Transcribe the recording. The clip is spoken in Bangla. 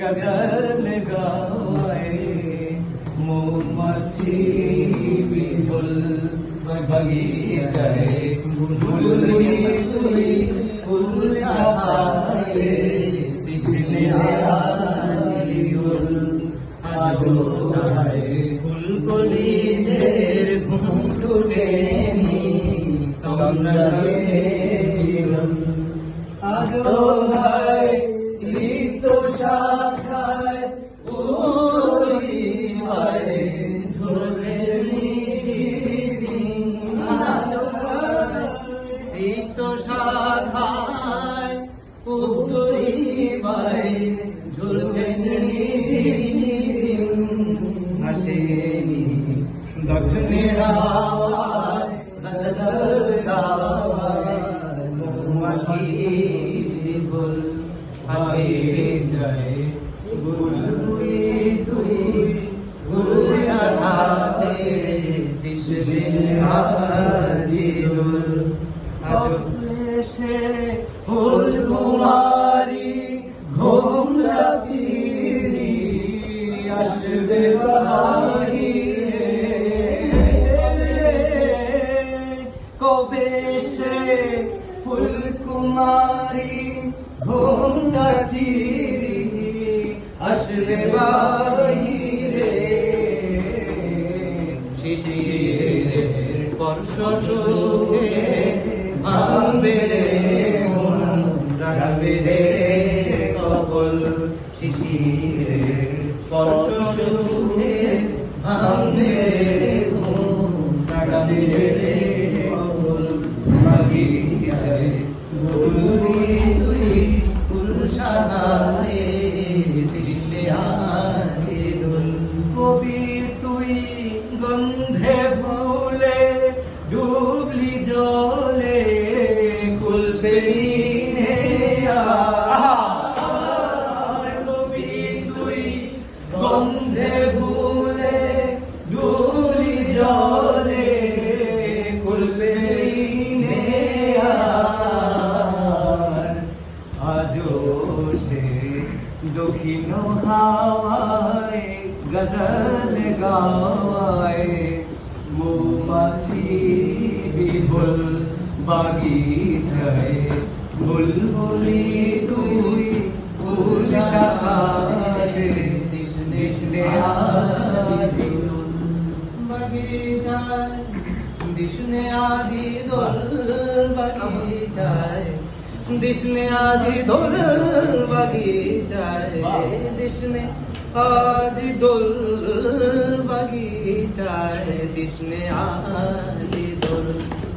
গজল গায় মৌমাছি বিপুল বাগিচায় বুলবুলি তুই ফুল আদিগুল আজো গায় ফুলকলিদের ঘুম টুটে উত্তরি মায় ঝরছে হাসেনি দক্ষিণে হাওয়ায় গজল গাওয়ায় মৌমাছি বিপুল হাসে যায় বুলবুলি তুই গুল সাথে দিশে আজে ফুল কুমারী ঘুম রাচিরি আসবে বাহি কবে সে ফুল কুমারী, ঘুম রাচিরি আসবে বাহিরে শিশিরের স্পর্শ সুখে ভাঙবে রে মন রাখবে রে কবল স্পর্শ সুখে ভাঙবে রে মন রাখবে রে কবল বাগিচায় বুলবুলি তুই ফুল সাহারে দৃষ্টে আছে দোল। কবি তুই গন্ধে গন্ধে ভুলে ডুবলি জলে কুলবে নে আজও সে দক্ষিণ হাওয়ায় গজল গাওয়ায় মৌমাছি বিপুল বাগিচায় বুলবুলি তুই ফুল সাহায্যে কৃষ্ণে আজিল বাগিচায় দিশনে আদি দোল বাগিচায় দিশনে আদি দোল বাগিচায় দিশনে আদি দোল বাগিচায় দিশনে আদি দোল